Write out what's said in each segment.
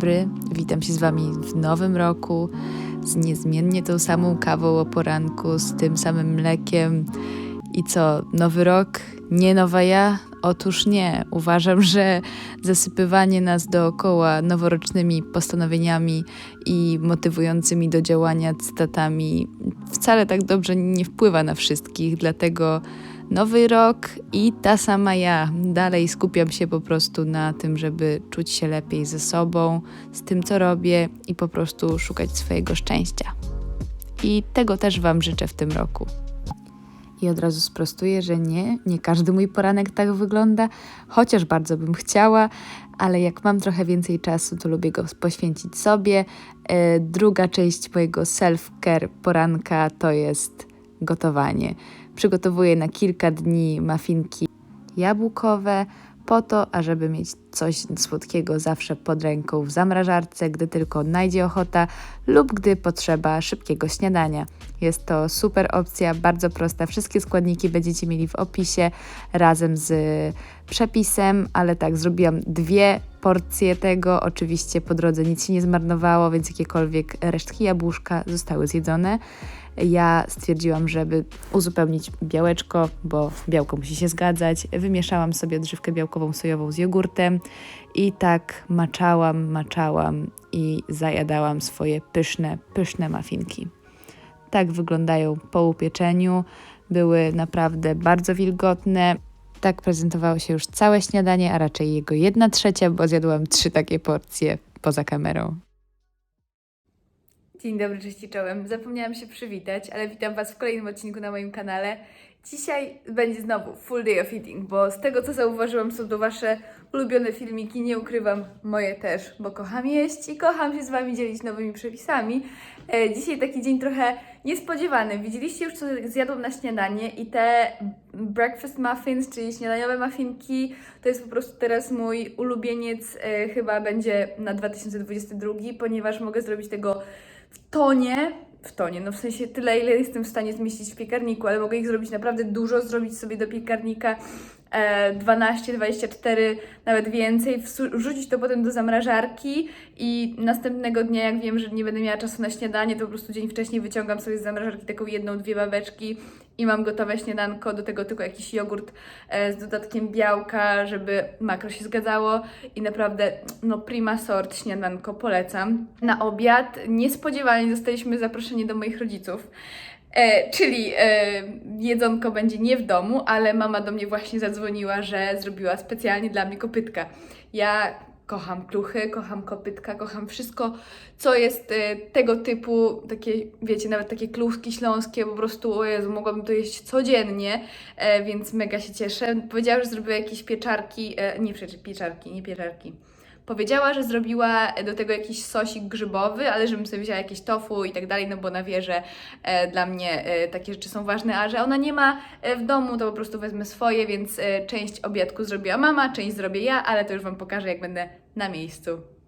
dobry. Witam się z Wami w nowym roku z niezmiennie tą samą kawą o poranku, z tym samym mlekiem. I co, nowy rok? Nie nowa ja? Otóż nie. Uważam, że zasypywanie nas dookoła noworocznymi postanowieniami i motywującymi do działania cytatami wcale tak dobrze nie wpływa na wszystkich, dlatego nowy rok i ta sama ja. Dalej skupiam się po prostu na tym, żeby czuć się lepiej ze sobą, z tym, co robię i po prostu szukać swojego szczęścia. I tego też Wam życzę w tym roku. I od razu sprostuję, że nie, nie każdy mój poranek tak wygląda, chociaż bardzo bym chciała, ale jak mam trochę więcej czasu, to lubię go poświęcić sobie. E, druga część mojego self-care poranka to jest gotowanie. Przygotowuję na kilka dni mafinki jabłkowe, po to, ażeby mieć coś słodkiego zawsze pod ręką w zamrażarce, gdy tylko najdzie ochota lub gdy potrzeba szybkiego śniadania. Jest to super opcja, bardzo prosta. Wszystkie składniki będziecie mieli w opisie razem z przepisem, ale tak, zrobiłam dwie porcje tego. Oczywiście po drodze nic się nie zmarnowało, więc jakiekolwiek resztki jabłuszka zostały zjedzone ja stwierdziłam, żeby uzupełnić białeczko, bo białko musi się zgadzać. Wymieszałam sobie odżywkę białkową sojową z jogurtem i tak maczałam, maczałam i zajadałam swoje pyszne, pyszne mafinki. Tak wyglądają po upieczeniu. Były naprawdę bardzo wilgotne. Tak prezentowało się już całe śniadanie, a raczej jego jedna trzecia, bo zjadłam trzy takie porcje poza kamerą. Dzień dobry, cześć czołem. Zapomniałam się przywitać, ale witam Was w kolejnym odcinku na moim kanale. Dzisiaj będzie znowu full day of eating, bo z tego co zauważyłam są to Wasze ulubione filmiki, nie ukrywam, moje też, bo kocham jeść i kocham się z Wami dzielić nowymi przepisami. E, dzisiaj taki dzień trochę niespodziewany. Widzieliście już co zjadłam na śniadanie i te breakfast muffins, czyli śniadaniowe muffinki, to jest po prostu teraz mój ulubieniec, e, chyba będzie na 2022, ponieważ mogę zrobić tego w tonie, w tonie, no w sensie tyle, ile jestem w stanie zmieścić w piekarniku, ale mogę ich zrobić naprawdę dużo, zrobić sobie do piekarnika 12, 24, nawet więcej, wrzucić to potem do zamrażarki i następnego dnia, jak wiem, że nie będę miała czasu na śniadanie, to po prostu dzień wcześniej wyciągam sobie z zamrażarki taką jedną, dwie babeczki i mam gotowe śniadanko, do tego tylko jakiś jogurt e, z dodatkiem białka, żeby makro się zgadzało i naprawdę no prima sort śniadanko polecam. Na obiad niespodziewanie zostaliśmy zaproszeni do moich rodziców. E, czyli e, jedzonko będzie nie w domu, ale mama do mnie właśnie zadzwoniła, że zrobiła specjalnie dla mnie kopytka. Ja kocham kluchy, kocham kopytka, kocham wszystko, co jest e, tego typu, takie, wiecie, nawet takie kluski śląskie, po prostu, o Jezu, mogłabym to jeść codziennie, e, więc mega się cieszę. Powiedziała, że zrobiła jakieś pieczarki, e, nie pieczarki, nie pieczarki Powiedziała, że zrobiła do tego jakiś sosik grzybowy, ale żebym sobie wzięła jakieś tofu i tak dalej, no bo na wieże e, dla mnie e, takie rzeczy są ważne, a że ona nie ma e, w domu, to po prostu wezmę swoje, więc e, część obiadku zrobiła mama, część zrobię ja, ale to już Wam pokażę, jak będę na miejscu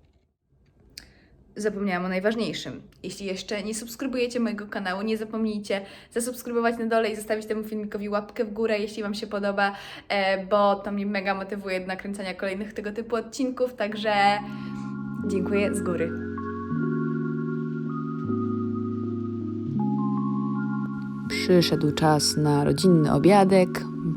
zapomniałam o najważniejszym. Jeśli jeszcze nie subskrybujecie mojego kanału, nie zapomnijcie zasubskrybować na dole i zostawić temu filmikowi łapkę w górę, jeśli Wam się podoba, e, bo to mnie mega motywuje do nakręcania kolejnych tego typu odcinków, także dziękuję z góry. Przyszedł czas na rodzinny obiadek.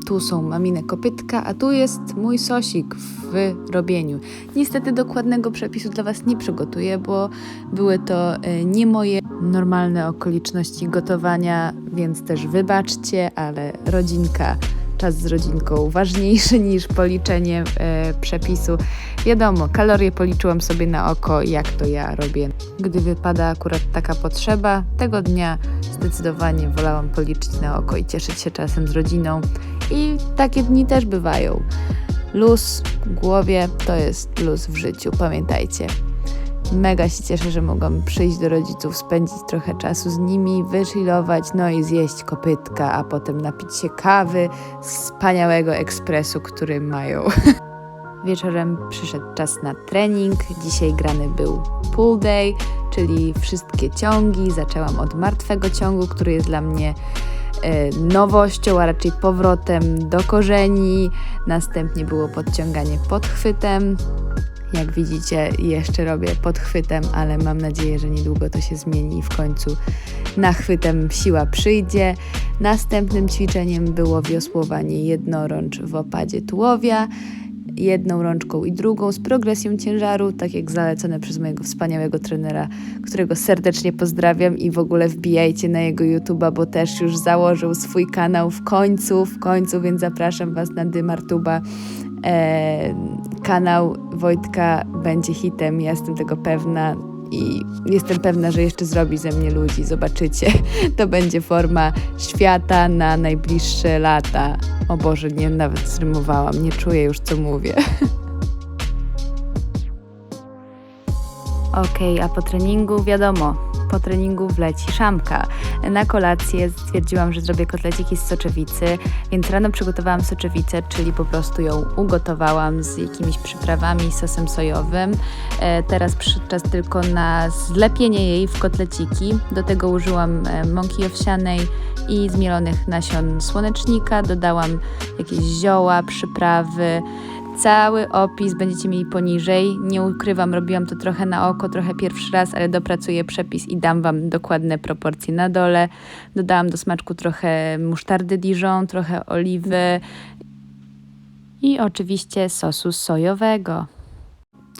Tu są mamine kopytka, a tu jest mój sosik w robieniu. Niestety dokładnego przepisu dla Was nie przygotuję, bo były to e, nie moje normalne okoliczności gotowania, więc też wybaczcie, ale rodzinka czas z rodzinką ważniejszy niż policzenie e, przepisu. Wiadomo, kalorie policzyłam sobie na oko, jak to ja robię. Gdy wypada akurat taka potrzeba, tego dnia zdecydowanie wolałam policzyć na oko i cieszyć się czasem z rodziną. I takie dni też bywają. Luz w głowie to jest luz w życiu, pamiętajcie. Mega się cieszę, że mogłam przyjść do rodziców, spędzić trochę czasu z nimi, wychillować, no i zjeść kopytka, a potem napić się kawy z wspaniałego ekspresu, który mają. Wieczorem przyszedł czas na trening. Dzisiaj grany był pull day, czyli wszystkie ciągi. Zaczęłam od martwego ciągu, który jest dla mnie nowością, a raczej powrotem do korzeni. Następnie było podciąganie pod chwytem Jak widzicie, jeszcze robię podchwytem, ale mam nadzieję, że niedługo to się zmieni i w końcu nachwytem siła przyjdzie. Następnym ćwiczeniem było wiosłowanie jednorącz w opadzie tułowia jedną rączką i drugą z progresją ciężaru, tak jak zalecone przez mojego wspaniałego trenera, którego serdecznie pozdrawiam i w ogóle wbijajcie na jego YouTube'a, bo też już założył swój kanał w końcu, w końcu, więc zapraszam Was na Dymartuba. E, kanał Wojtka będzie hitem, ja jestem tego pewna i jestem pewna, że jeszcze zrobi ze mnie ludzi. Zobaczycie, to będzie forma świata na najbliższe lata. O Boże, nie, nawet zrymowałam, nie czuję już, co mówię. Okej, a po treningu wiadomo, po treningu wleci szamka. Na kolację stwierdziłam, że zrobię kotleciki z soczewicy, więc rano przygotowałam soczewicę, czyli po prostu ją ugotowałam z jakimiś przyprawami, sosem sojowym. E, teraz czas tylko na zlepienie jej w kotleciki. Do tego użyłam e, mąki owsianej i zmielonych nasion słonecznika. Dodałam jakieś zioła, przyprawy. Cały opis będziecie mieli poniżej. Nie ukrywam, robiłam to trochę na oko, trochę pierwszy raz, ale dopracuję przepis i dam Wam dokładne proporcje na dole. Dodałam do smaczku trochę musztardy Dijon, trochę oliwy i oczywiście sosu sojowego.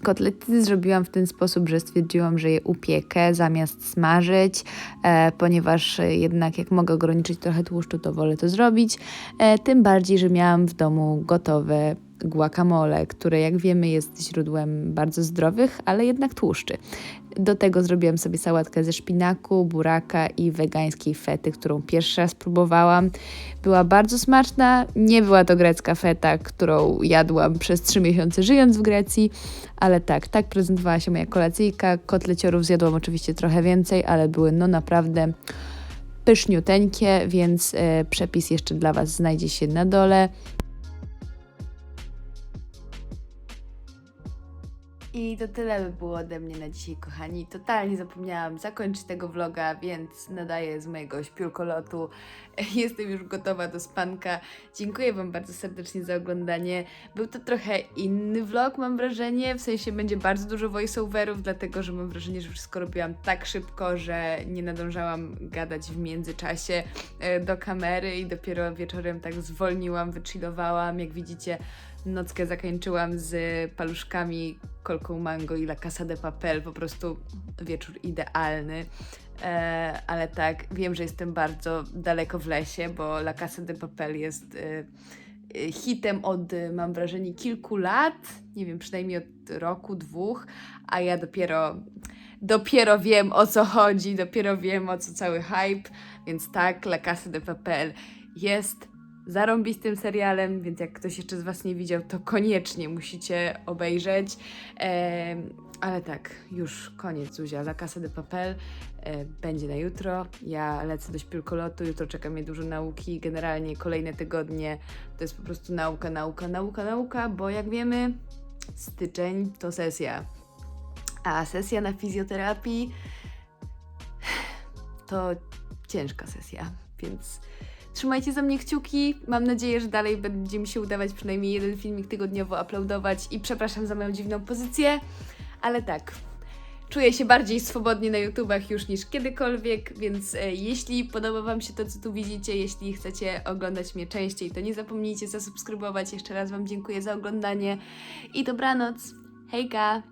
Kotlety zrobiłam w ten sposób, że stwierdziłam, że je upiekę zamiast smażyć, e, ponieważ jednak jak mogę ograniczyć trochę tłuszczu, to wolę to zrobić. E, tym bardziej, że miałam w domu gotowe guacamole, które jak wiemy jest źródłem bardzo zdrowych, ale jednak tłuszczy. Do tego zrobiłam sobie sałatkę ze szpinaku, buraka i wegańskiej fety, którą pierwszy raz próbowałam. Była bardzo smaczna. Nie była to grecka feta, którą jadłam przez trzy miesiące żyjąc w Grecji, ale tak, tak prezentowała się moja kolacyjka. Kotleciorów zjadłam oczywiście trochę więcej, ale były no naprawdę pyszniuteńkie, więc e, przepis jeszcze dla Was znajdzie się na dole. I to tyle by było ode mnie na dzisiaj, kochani. Totalnie zapomniałam zakończyć tego vloga, więc nadaję z mojego śpiulkolotu. Jestem już gotowa do spanka. Dziękuję Wam bardzo serdecznie za oglądanie. Był to trochę inny vlog, mam wrażenie. W sensie będzie bardzo dużo voiceoverów, dlatego że mam wrażenie, że wszystko robiłam tak szybko, że nie nadążałam gadać w międzyczasie e, do kamery i dopiero wieczorem tak zwolniłam, wychillowałam. Jak widzicie, nockę zakończyłam z paluszkami, kolką mango i La Casa de Papel. Po prostu wieczór idealny. E, ale tak, wiem, że jestem bardzo daleko w lesie, bo La Casa de Papel jest e, e, hitem od, e, mam wrażenie, kilku lat. Nie wiem, przynajmniej od roku, dwóch, a ja dopiero. Dopiero wiem o co chodzi, dopiero wiem o co cały hype, więc tak, La Casa de Papel jest zarąbistym serialem, więc jak ktoś jeszcze z Was nie widział, to koniecznie musicie obejrzeć. Em, ale tak, już koniec Zuzia. La Casa de Papel e, będzie na jutro. Ja lecę do śpiulkolotu, jutro czeka mnie dużo nauki. Generalnie kolejne tygodnie to jest po prostu nauka, nauka, nauka, nauka, bo jak wiemy, styczeń to sesja. A sesja na fizjoterapii to ciężka sesja, więc Trzymajcie za mnie kciuki. Mam nadzieję, że dalej będzie mi się udawać przynajmniej jeden filmik tygodniowo uploadować i przepraszam za moją dziwną pozycję, ale tak. Czuję się bardziej swobodnie na YouTubach już niż kiedykolwiek, więc e, jeśli podoba Wam się to, co tu widzicie, jeśli chcecie oglądać mnie częściej, to nie zapomnijcie zasubskrybować. Jeszcze raz Wam dziękuję za oglądanie i dobranoc. Hejka!